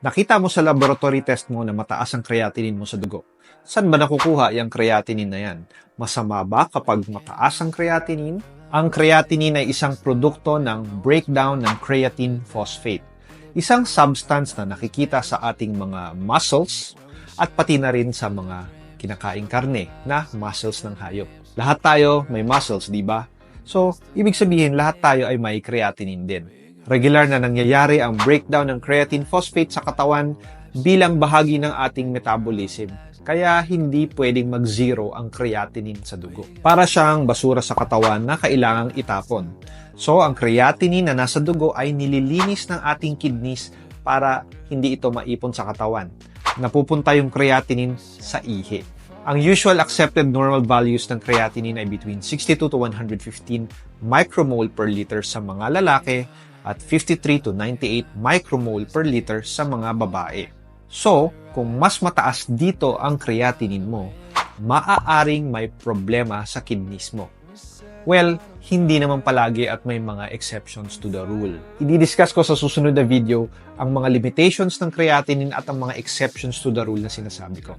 Nakita mo sa laboratory test mo na mataas ang creatinine mo sa dugo. Saan ba nakukuha yung creatinine na yan? Masama ba kapag mataas ang creatinine? Ang creatinine ay isang produkto ng breakdown ng creatine phosphate. Isang substance na nakikita sa ating mga muscles at pati na rin sa mga kinakaing karne na muscles ng hayop. Lahat tayo may muscles, di ba? So, ibig sabihin lahat tayo ay may creatinine din. Regular na nangyayari ang breakdown ng creatine phosphate sa katawan bilang bahagi ng ating metabolism. Kaya hindi pwedeng mag-zero ang creatinine sa dugo. Para siyang basura sa katawan na kailangang itapon. So, ang creatinine na nasa dugo ay nililinis ng ating kidneys para hindi ito maipon sa katawan. Napupunta yung creatinine sa ihi. Ang usual accepted normal values ng creatinine ay between 62 to 115 micromole per liter sa mga lalaki at 53 to 98 micromole per liter sa mga babae. So, kung mas mataas dito ang creatinine mo, maaaring may problema sa kidneys mo. Well, hindi naman palagi at may mga exceptions to the rule. I-discuss ko sa susunod na video ang mga limitations ng creatinine at ang mga exceptions to the rule na sinasabi ko.